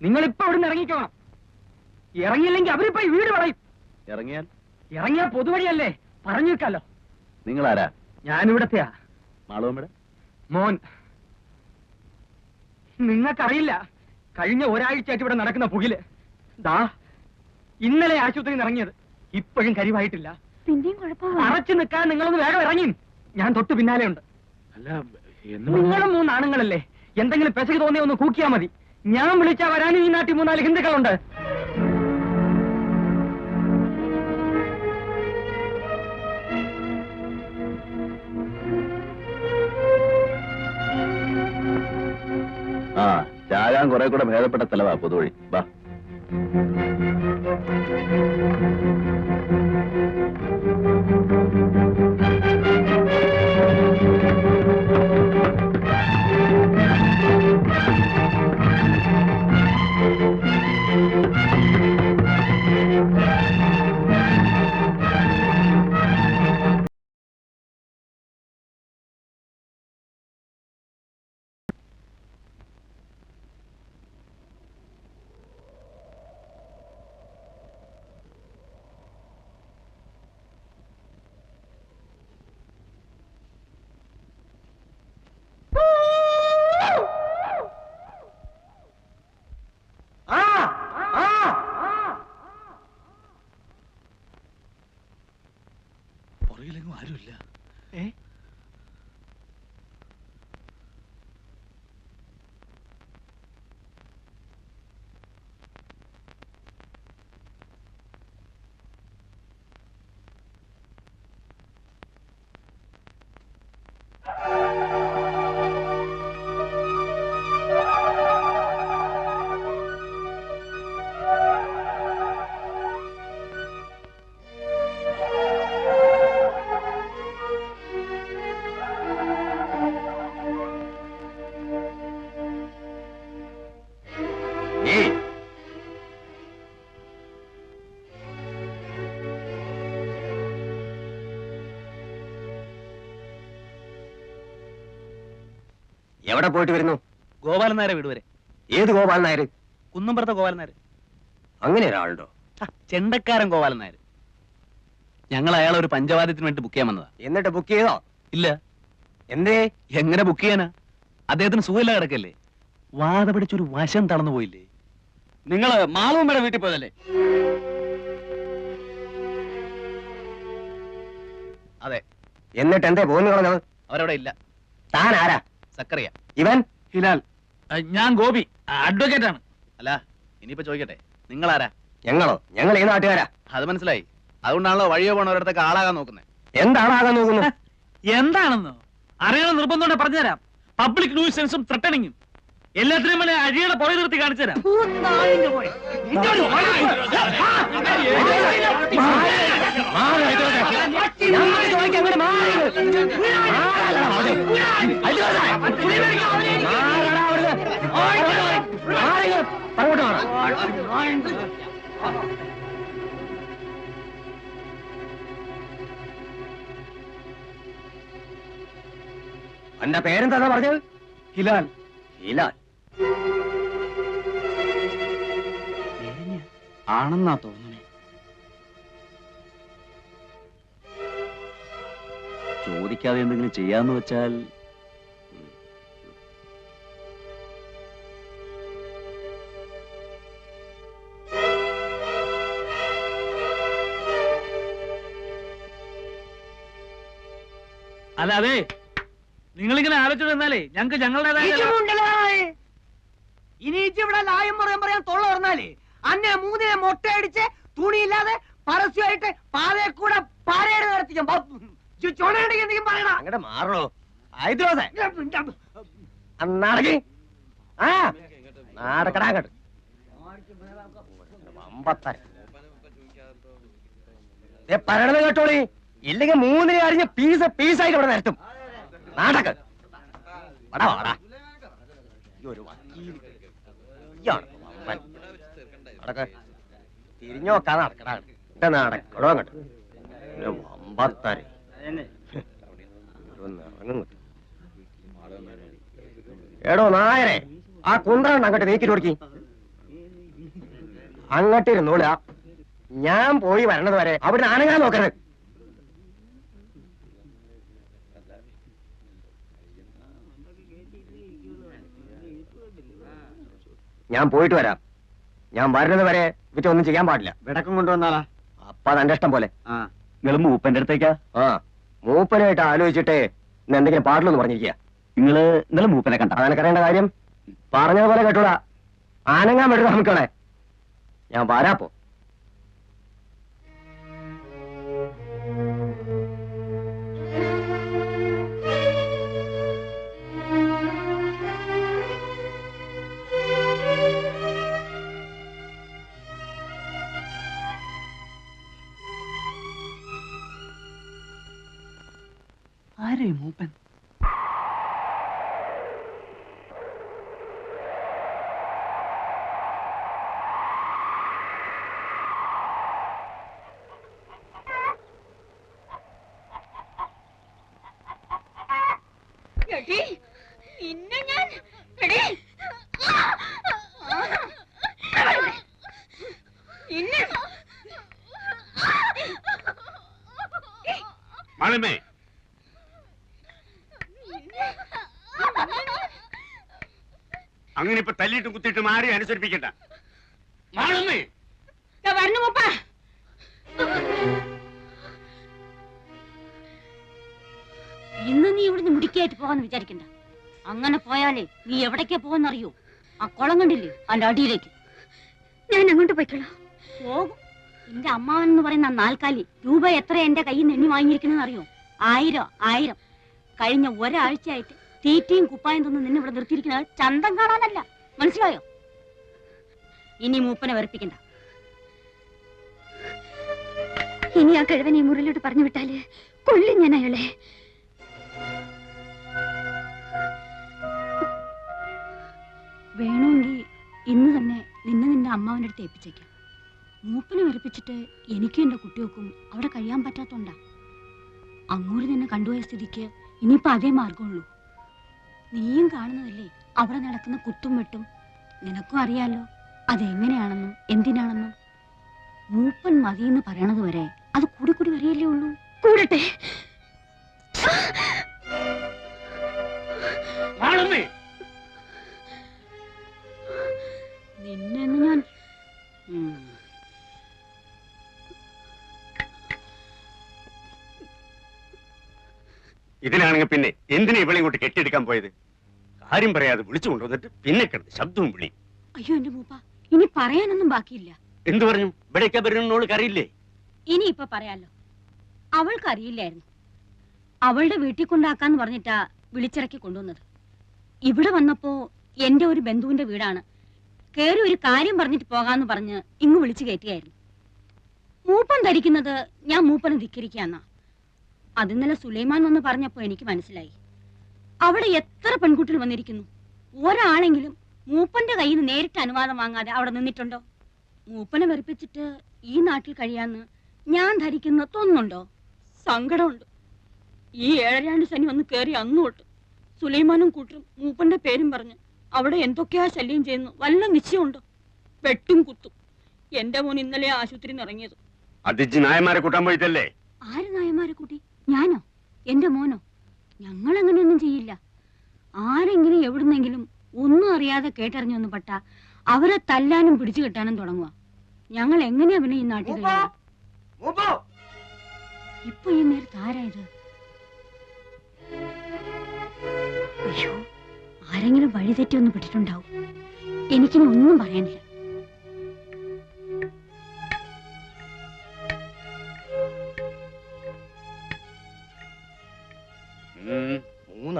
നിങ്ങൾ ഇപ്പൊ ഇവിടുന്ന് ഇറങ്ങിക്കോണം. ഇറങ്ങിയില്ലെങ്കിൽ അവരിപ്പോ ഈ വീട് പറയും ഇറങ്ങിയാൽ? ഇറങ്ങിയ പൊതുവഴിയല്ലേ. പറഞ്ഞു വെക്കാലോ നിങ്ങൾ ആരാ ഞാനിവിടത്തെയാ. മാളവമ്പട മോൻ. നിങ്ങൾക്കറിയില്ല കഴിഞ്ഞ ഒരാഴ്ചയായിട്ട് ഇവിടെ നടക്കുന്ന പുകിൽ. ദാ ഇന്നലെ ആശുപത്രിയിൽ ഇറങ്ങിയത്. ഇപ്പോഴും കരിവായിട്ടില്ല. പിന്നെയും അറച്ചു നിൽക്കാൻ നിങ്ങളൊന്ന് വേഗം ഇറങ്ങി ഞാൻ തൊട്ട് പിന്നാലെ ഉണ്ട്. അല്ല നിങ്ങളും മൂന്നാണുങ്ങളല്ലേ. എന്തെങ്കിലും പെശക് തോന്നിയ ഒന്ന് കൂക്കിയാ മതി. ഞാൻ വിളിച്ചാ വരാനും ഈ നാട്ടിൽ മൂന്നാൽ ഹിന്ദുക്കളുണ്ട്. ആ ചാകാൻ കുറെ കൂടെ ഭേദപ്പെട്ട സ്ഥലമാ പൊതുവഴി. വാ. എവിടെ പോയിട്ട് വരുന്നു? ഗോപാലൻ നായരെ വീട് വരെ. ഏത് ഗോപാലൻ നായർ കുന്നമ്പുറത്തെ ഗോപാലൻ നായർ അങ്ങനെ ഒരാളുണ്ടോ? ചെണ്ടക്കാരൻ ഗോപാലൻ നായർ ഞങ്ങൾ അയാളെ ഒരു പഞ്ചവാദ്യത്തിന് വേണ്ടി ബുക്ക് ചെയ്യാൻ വന്നതാ. എന്നിട്ട് ബുക്ക് ചെയ്തോ? ഇല്ല. എന്തേ? എങ്ങനെ ബുക്ക് ചെയ്യാനാ? അദ്ദേഹത്തിന് സുഖമില്ല കിടക്കല്ലേ? വാത പിടിച്ചൊരു വശം തളർന്നു പോയില്ലേ? നിങ്ങൾ മാളവമ്മയുടെ വീട്ടിൽ പോയതല്ലേ? അതെ. എന്നിട്ട് എന്തേ പോകുന്നു അവരവിടെ ഇല്ല. താൻ ആരാ? സക്കറിയ ഇവൻ ഹിലാൽ ഞാൻ ഗോപി അഡ്വക്കേറ്റ് ആണ് അല്ല ഇനിയിപ്പോ ചോദിക്കട്ടെ നിങ്ങൾ ആരാ ഞങ്ങളോ ഞങ്ങൾ ഈ നാട്ടുകാരാ അത് മനസ്സിലായി അതുകൊണ്ടാണല്ലോ വഴിയോ പോണവരടുത്തൊക്കെ ആളാകാൻ നോക്കുന്നത് എന്താണ് ആകാൻ നോക്കുന്നത് എന്താണെന്നോ അറിയണം നിർബന്ധം പറഞ്ഞുതരാം പബ്ലിക് ന്യൂസൻസും ത്രട്ടണിങ്ങും എല്ലാത്തിനും മേലെ അഴിയുടെ പുറകെ നിർത്തി കാണിച്ചു തരാം ഞങ്ങൾ ചോദിക്കാൻ അങ്ങോട്ട് മാറി. മാറാലടാ ആദ്യം. മാറടാ അവിടുന്ന്. മാറി. അങ്ങോട്ട് മാറ്. എന്റെ പേരെന്താ പറഞ്ഞത്? ഹിലാൽ. ഹിലാൽ. ആണെന്നാ തോന്നുന്നേ. ചോദിക്കാതെ എന്തെങ്കിലും ചെയ്യാന്ന് വെച്ചാൽ അല്ല അതെ. നിങ്ങളിങ്ങനെ ആലോചിച്ചു തന്നാലേ ഞങ്ങൾക്ക് ഞങ്ങളുടേതായ ഇനി ഇവിടെ ലായം പറയാൻ പറയാൻ തൊള്ള പറഞ്ഞാലേ അന്നെ മൂന്നിനെ മൊട്ടയടിച്ച് തുണിയില്ലാതെ അങ്ങോട്ട് മാറണോ നടക്കി ആ നടക്കടാ അങ്ങോട്ട് പറയണത് കേട്ടോളി. ഇല്ലെങ്കിൽ മൂന്നിനെ അറിഞ്ഞ് പീസ് പീസായിട്ട് ഇവിടെ നിരത്തും. നാടക. വടാ വാടാ ഒരു വക്കീൽ. ഇയാൾ വമ്പൻ. നടക്ക്. തിരിഞ്ഞു നോക്കാതെ നടക്കടാ നടക്കടോ അങ്ങോട്ട് വമ്പത്തര. എടോ നായരെ ആ കുന്ത്രണ്ട് അങ്ങോട്ട് നീക്കി കൊടുക്കി. അങ്ങോട്ട് ഇരുന്നോളുക ഞാൻ പോയി വരണത് വരെ അവിടെ അനങ്ങാൻ നോക്കരുത്. ഞാൻ പോയിട്ട് വരാം. ഞാൻ വരുന്നത് വരെ ഇവറ്റ ഒന്നും ചെയ്യാൻ പാടില്ല. വിടക്കം കൊണ്ടുവന്നാലാ അപ്പൊ തന്റെ ഇഷ്ടം പോലെ. ആ. ഉപ്പന്റെ അടുത്തേക്കാ? ആ. മൂപ്പനായിട്ട് ആലോചിച്ചിട്ട് ഇന്ന് എന്തെങ്കിലും പാടില്ലെന്ന് പറഞ്ഞിരിക്കുക. നിങ്ങൾ ഇന്നലെ മൂപ്പനെ കണ്ട. അതെനിക്കറിയേണ്ട കാര്യം. പറഞ്ഞതുപോലെ കേട്ടോടാ. ആനങ്ങാൻ വേണ്ടി നമുക്കണേ ഞാൻ വരാപ്പോ എടി, നിന്നെ ഞാൻ എടി. നിന്നെ മാളമേ. അങ്ങനെ ഇപ്പൊ തല്ലിയിട്ടും കുത്തിയിട്ടും ആരെയും അനുസരിപ്പിക്കണ്ട. നീ ഇവിടുന്ന് മുടിക്കായിട്ട് പോകാന്ന് വിചാരിക്കണ്ട. അങ്ങനെ പോയാലേ നീ എവിടേക്കാ പോകാന്നറിയോ ആ കുളം കണ്ടില്ലേ? അതിന്റെ അടിയിലേക്ക്. ഞാൻ അങ്ങോട്ട് പോയിക്കോളാം പോകും. എന്റെ അമ്മാവൻ എന്ന് പറയുന്ന ആ നാൽക്കാലി രൂപ എത്ര എന്റെ കയ്യിൽ നിന്ന് എണ്ണി വാങ്ങിയിരിക്കണെന്ന് അറിയോ ആയിരം ആയിരം. കഴിഞ്ഞ ഒരാഴ്ചയായിട്ട് തീറ്റയും കുപ്പായം തന്ന് നിന്നെ ഇവിടെ നിർത്തിയിരിക്കുന്നത് ചന്തം കാണാനല്ല. മനസ്സിലായോ? ഇനി മൂപ്പനെ വെറുപ്പിക്കണ്ട. ഇനി ആ കിഴവനെ മുറിലോട്ട് പറഞ്ഞു വിട്ടാൽ കൊല്ലും ഞാൻ അയാളെ. വേണമെങ്കിൽ ഇന്ന് തന്നെ നിന്നെ നിന്റെ അമ്മാവിന്റെ അടുത്ത് ഏൽപ്പിച്ചേക്കാം. മൂപ്പനെ വരപ്പിച്ചിട്ട് എനിക്കും എന്റെ കുട്ടികൾക്കും അവിടെ കഴിയാൻ പറ്റാത്തോണ്ടാ. അങ്ങോട്ട് നിന്നെ കണ്ടുപോയ സ്ഥിതിക്ക് ഇനിയിപ്പോൾ അതേ മാർഗമുള്ളൂ നീയും കാണുന്നതല്ലേ അവിടെ നടക്കുന്ന കുത്തും വെട്ടും? നിനക്കും അറിയാലോ അതെങ്ങനെയാണെന്നും എന്തിനാണെന്നും. മൂപ്പൻ മതിയെന്ന് പറയണത് വരെ അത് കൂടി കൂടി വരികയല്ലേ ഉള്ളൂ? കൂടട്ടെ. കാര്യം പറയാതെ വിളിച്ചു കൊണ്ടുവന്നിട്ട് പിന്നെ കിടന്ന് ശബ്ദവും വിളി അയ്യോ എന്റെ മൂപ്പ ഇനി പറയാനൊന്നും ബാക്കിയില്ല. എന്തു പറഞ്ഞു? ഇവിടേക്ക് വരുന്നോൾക്ക് അറിയില്ലേ? ഇനി ഇപ്പൊ പറയാലോ. അവൾക്ക് അറിയില്ലായിരുന്നു. അവളുടെ വീട്ടിൽ കൊണ്ടാക്കാന്ന് പറഞ്ഞിട്ടാ വിളിച്ചിറക്കി കൊണ്ടുവന്നത്. ഇവിടെ വന്നപ്പോ എന്റെ ഒരു ബന്ധുവിന്റെ വീടാണ്. കേറി ഒരു കാര്യം പറഞ്ഞിട്ട് പോകാന്ന് പറഞ്ഞ് ഇങ്ങ് വിളിച്ചു കയറ്റിയായിരുന്നു. മൂപ്പൻ ധരിക്കുന്നത് ഞാൻ മൂപ്പനെ ധിക്കരിക്കാന്നാ. അതിന്നലെ സുലൈമാൻ എന്ന് പറഞ്ഞപ്പോ എനിക്ക് മനസ്സിലായി. അവിടെ എത്ര പെൺകുട്ടികൾ വന്നിരിക്കുന്നു? ഒരാളെങ്കിലും മൂപ്പന്റെ കയ്യിൽ നിന്ന് നേരിട്ട് അനുവാദം വാങ്ങാതെ അവിടെ നിന്നിട്ടുണ്ടോ? മൂപ്പനെ വെറുപ്പിച്ചിട്ട് ഈ നാട്ടിൽ കഴിയാന്ന് ഞാൻ ധരിക്കുന്ന തോന്നുന്നുണ്ടോ? സങ്കടമുണ്ട്. ഈ ഏഴരാണ്ട് ശനി വന്ന് കയറി അന്നു തൊട്ട് സുലൈമാനും കൂട്ടരും മൂപ്പന്റെ പേരും പറഞ്ഞ് അവിടെ എന്തൊക്കെയാ ശല്യം ചെയ്യുന്നു? വല്ല നിശ്ചയമുണ്ടോ? വെട്ടും കുത്തും. എന്റെ മോൻ ഇന്നലെ ആശുപത്രിയിൽ നിന്ന് ഇറങ്ങിയത് അതിജ് നായന്മാരെ കൂട്ടാൻ പോയിട്ടല്ലേ? ആര് നായന്മാരെ കൂട്ടി? ഞാനോ? എന്റെ മോനോ? ഞങ്ങൾ അങ്ങനെയൊന്നും ചെയ്യില്ല. ആരെങ്കിലും എവിടുന്നെങ്കിലും ഒന്നും അറിയാതെ കേട്ടറിഞ്ഞൊന്നും പെട്ട അവരെ തല്ലാനും പിടിച്ചു കെട്ടാനും തുടങ്ങുക ഞങ്ങൾ എങ്ങനെയാ പിന്നെ ഈ നാട്ടിൽ ഇപ്പൊ ഈ നേരത്ത് ആരായത്? അയ്യോ ആരെങ്കിലും വഴിതെറ്റി ഒന്ന് പിടിച്ചിട്ടുണ്ടാവും എനിക്കിനി ഒന്നും പറയാനില്ല.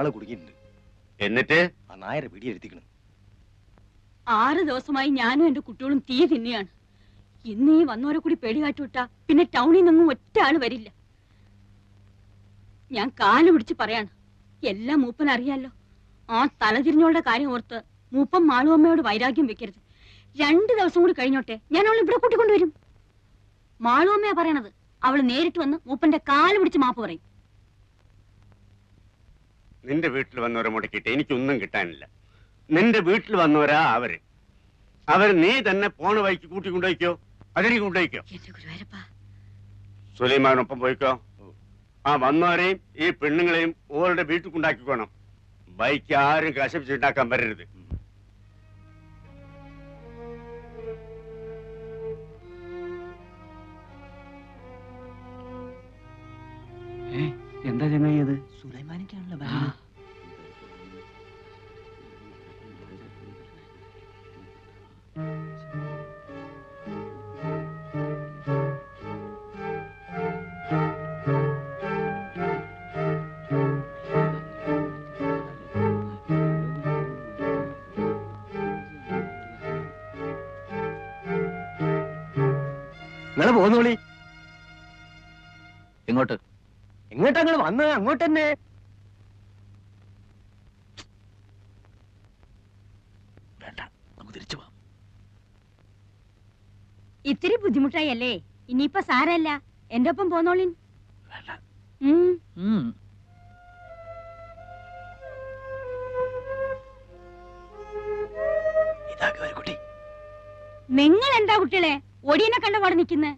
മൂന്നാൾ കുടുങ്ങിയിട്ടുണ്ട്. എന്നിട്ട്? ആ നായരെ പിടിയെടുത്തിക്കണം ആറ് ദിവസമായി ഞാനും എന്റെ കുട്ടികളും തീ തിന്നെയാണ് ഇന്ന് ഈ വന്നവരെ കൂടി പേടികാറ്റുവിട്ടാ പിന്നെ ടൗണിൽ നിന്നും ഒറ്റ ആൾ വരില്ല. ഞാൻ കാൽ പിടിച്ച് പറയാണ് എല്ലാം മൂപ്പൻ അറിയാലോ. ആ തലതിരിഞ്ഞോളുടെ കാര്യം ഓർത്ത് മൂപ്പൻ മാളുവമ്മയോട് വൈരാഗ്യം വെക്കരുത്. രണ്ടു ദിവസം കൂടി കഴിഞ്ഞോട്ടെ ഞാൻ അവളെ ഇവിടെ കൂട്ടിക്കൊണ്ടുവരും. മാളുവമ്മയാ പറയണത്. അവൾ നേരിട്ട് വന്ന് മൂപ്പന്റെ കാൽ പിടിച്ച് മാപ്പ് പറയും. നിന്റെ വീട്ടിൽ വന്നവരെ മുടക്കിയിട്ട് എനിക്കൊന്നും കിട്ടാനില്ല. നിന്റെ വീട്ടിൽ വന്നവരാ അവർ. അവർ നീ തന്നെ പോണ വഴിക്ക് കൂട്ടി കൊണ്ടുപോയിക്കോ അതിലേക്ക് കൊണ്ടുപോയിക്കോ? എന്റെ ഗുരുവായൂരപ്പ. സുലൈമാനൊപ്പം പോയിക്കോ? ആ വന്നവരെയും ഈ പെണ്ണുങ്ങളെയും ഓരുടെ വീട്ടിൽ കൊണ്ടാക്കിക്കോണം. ബൈക്ക് ആരും കശപ്പിച്ചുണ്ടാക്കാൻ വരരുത്. എന്താ ചങ്ങായി അത്? നിങ്ങൾ പോന്നോളി എങ്ങോട്ട്? എങ്ങോട്ടാ നിങ്ങൾ വന്നത്? അങ്ങോട്ട് തന്നെ. വേണ്ട നമുക്ക് തിരിച്ചു പോവാം ഇത്തിരി ബുദ്ധിമുട്ടായി അല്ലേ ഇനിയിപ്പൊ സാരല്ല. എന്റെ ഒപ്പം പോന്നോളിൻ. വേണ്ട. ഉം. ഉം. ഇതാ കുട്ടി. നിങ്ങൾ എന്താ കുട്ടികളെ? ഒടിയനെ കണ്ട പാടെ നിൽക്കുന്നത്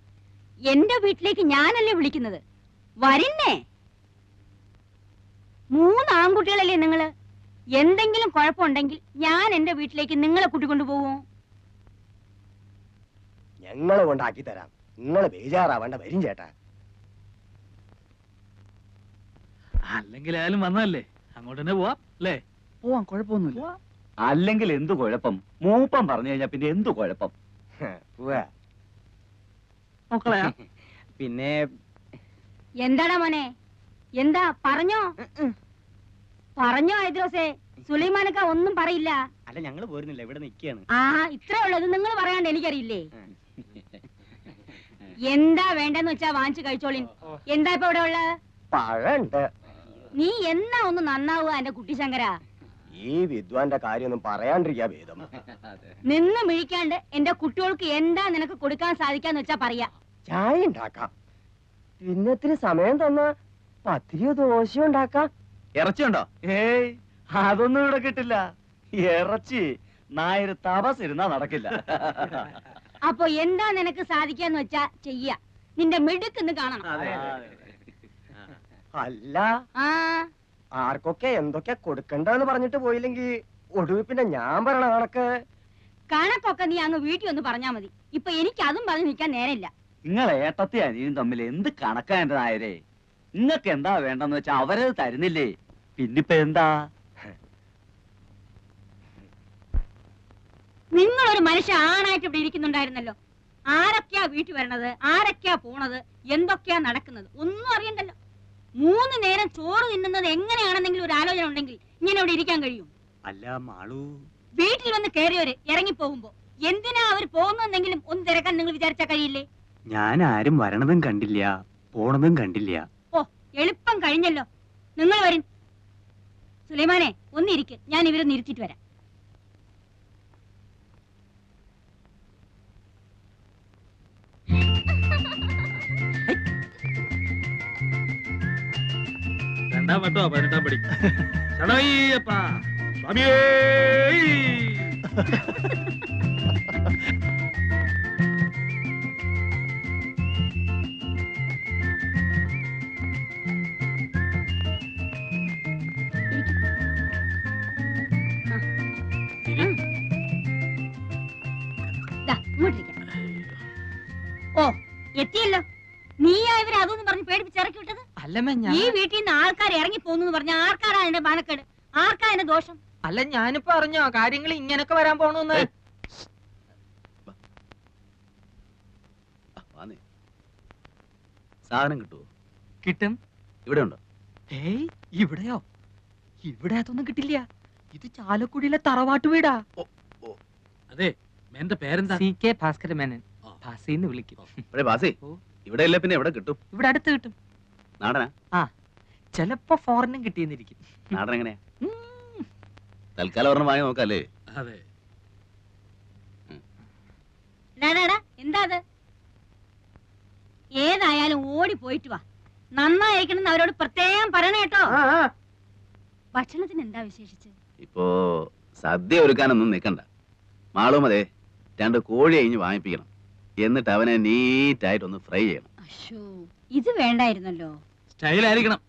എന്റെ വീട്ടിലേക്ക് ഞാനല്ലേ വിളിക്കുന്നത്? വരിന്നേ. മൂന്ന് ആൺകുട്ടികളല്ലേ നിങ്ങൾ? എന്തെങ്കിലും കുഴപ്പമുണ്ടെങ്കിൽ ഞാൻ എന്റെ വീട്ടിലേക്ക് നിങ്ങളെ കൂട്ടിക്കൊണ്ടു പോവോ. ഞങ്ങളെ കൊണ്ടാക്കി തരാം. നിങ്ങളെ ബേജാറാവേണ്ട. വരും ചേട്ടാ. അല്ലെങ്കിൽ ആയാലും വന്നതല്ലേ? അങ്ങോട്ട് തന്നെ പോവാം അല്ലേ? പോവാം കുഴപ്പമൊന്നുമില്ല. അല്ലെങ്കിൽ എന്തു കുഴപ്പം? മൂപ്പം പറഞ്ഞു കഴിഞ്ഞാ പിന്നെ എന്തു കുഴപ്പം? പോവാ. മക്കളെ? പിന്നെ എന്താടാ മോനെ? എന്താ പറഞ്ഞോ? പറഞ്ഞോ ഐദ്രോസേ സുലൈമാനക്ക ഒന്നും പറയില്ല. അല്ല ഞങ്ങൾ പോരുന്നില്ല. ഇവിടെ നിക്കാണ്. ആ ഇത്രേ ഉള്ളത് നിങ്ങൾ പറയാണ്ട് എനിക്കറിയില്ലേ? എന്താ വേണ്ടെന്ന് വെച്ചാ വാങ്ങിച്ചു കഴിച്ചോളിൻ. എന്താ ഇപ്പൊ ഇവിടെ ഉള്ളത് പഴണ്ട്. നീ എന്നാ ഒന്ന് നന്നാവുക എന്റെ കുട്ടി ശങ്കര? ഈ വിദ്വാന്റെ കാര്യമൊന്നും പറയാണ്ടിരിക്കാ ഭേദം. നിന്ന് മിഴിക്കാണ്ട് എന്റെ കുട്ടികൾക്ക് എന്താ നിനക്ക് കൊടുക്കാൻ സാധിക്കാന്ന് വെച്ചാ പറയാ. ചായ ഉണ്ടാക്കാം. പിന്നത്തിന് സമയം തന്ന പത്തിരിയോ ദോശയോ ഉണ്ടാക്കാം. ഇറച്ചിയുണ്ടോ? ഏയ് അതൊന്നും ഇവിടെ കിട്ടില്ല. ഇറച്ചി നായർ തപസ് ഇരുന്നാ നടക്കില്ല. അപ്പൊ എന്താ നിനക്ക് സാധിക്കാന്ന് വെച്ചാ ചെയ്യ. നിന്റെ മിടുക്കെന്ന് കാണണം. അല്ല ആ. ആർക്കൊക്കെ എന്തൊക്കെ കൊടുക്കണ്ടെന്ന് പറഞ്ഞിട്ട് പോയില്ലെങ്കി ഒടുവിൽ പിന്നെ ഞാൻ പറയണ കണക്ക്. കണക്കൊക്കെ നീ അങ്ങ് വീട്ടിൽ ഒന്ന് പറഞ്ഞാ മതി. ഇപ്പൊ എനിക്ക് അതും പറഞ്ഞ് നിൽക്കാൻ നേരമില്ല. നിങ്ങൾ ഏട്ടത്തി അനിയും തമ്മിൽ എന്ത് കണക്കാ എന്റെ നായരെ നിങ്ങൾക്ക് എന്താ വേണ്ടെന്ന് വെച്ചാ അവരത് തരുന്നില്ലേ? പിന്നിപ്പ എന്താ? നിങ്ങൾ ഒരു മനുഷ്യ ആണായിട്ട് ഇവിടെ ഇരിക്കുന്നുണ്ടായിരുന്നല്ലോ. ആരൊക്കെയാ വീട്ടിൽ വരണത്? ആരൊക്കെയാ പോണത്? എന്തൊക്കെയാ നടക്കുന്നത്? ഒന്നും അറിയണ്ടല്ലോ. മൂന്ന് നേരം ചോറ് തിന്നുന്നത് എങ്ങനെയാണെന്നെങ്കിലും ഒരു ആലോചന ഉണ്ടെങ്കിൽ ഇങ്ങനെ ഇവിടെ ഇരിക്കാൻ കഴിയും. അല്ല മാളു. വീട്ടിൽ വന്ന് കയറിയവര് ഇറങ്ങി പോകുമ്പോ എന്തിനാ അവർ പോകുന്നെങ്കിലും ഒന്ന് തിരക്കാൻ നിങ്ങൾ വിചാരിച്ചാ കഴിയില്ലേ? ഞാൻ ആരും വരണതും കണ്ടില്ല പോണതും കണ്ടില്ല. ഓ എളുപ്പം കഴിഞ്ഞല്ലോ. നിങ്ങൾ വരും. സുലൈമാനെ ഒന്നിരിക്ക്. ഞാൻ ഇവരെ നിരുത്തിട്ട് വരാം. രണ്ടാം വട്ടോ പതിനെട്ടാം പടി. സ്വാമിയേ. അല്ലമ്മ ഈ വീട്ടിൽ നിന്ന് ആൾക്കാർ ഇറങ്ങി പോകുന്നു പറഞ്ഞ ആർക്കാരാ എന്റെ പാനക്കേട് ആർക്കാ എന്റെ ദോഷം? അല്ല ഞാനിപ്പോ അറിഞ്ഞോ? കാര്യങ്ങൾ ഇങ്ങനൊക്കെ വരാൻ പോണെന്ന്. സാധനം കിട്ടുവോ? കിട്ടും. ഇവിടെ ഉണ്ടോ ഏയ് ഇവിടെയോ? ഇവിടെ അതൊന്നും കിട്ടില്ല. ഇത് ചാലക്കുടിയിലെ തറവാട്ട് വീടാ. അതെ എന്റെ പേരെന്താ? C K Bhaskara Menon. ഭാസിന്ന് വിളിക്കും. ഇവിടെ. ഇവിടെ പിന്നെ എവിടെ കിട്ടും? ഇവിടെ അടുത്ത് കിട്ടും. നാടനാ? ചിലപ്പോ ഫോറിനും കിട്ടിയെന്നിരിക്കും. നാടൻ എങ്ങനെയാ? തൽക്കാലം ഒരെണ്ണം വാങ്ങി നോക്കാല്ലേ? അതെ. എന്താ അത്? ഏതായാലും ഓടി പോയിട്ട് വാ. നന്നായിരിക്കണം അവരോട് പ്രത്യേകം പറയണ കേട്ടോ. ഭക്ഷണത്തിന് എന്താ വിശേഷിച്ച്? ഇപ്പോ സദ്യ ഒരുക്കാനൊന്നും നിക്കണ്ട. മാളും അതെ രണ്ട് കോഴി അഴിഞ്ഞ് വാങ്ങിപ്പിക്കണം. എന്നിട്ട് അവനെ നീറ്റായിട്ടൊന്ന് ഫ്രൈ ചെയ്യണം. അശോ ഇത് വേണ്ടായിരുന്നല്ലോ. സ്റ്റൈലായിരിക്കണം.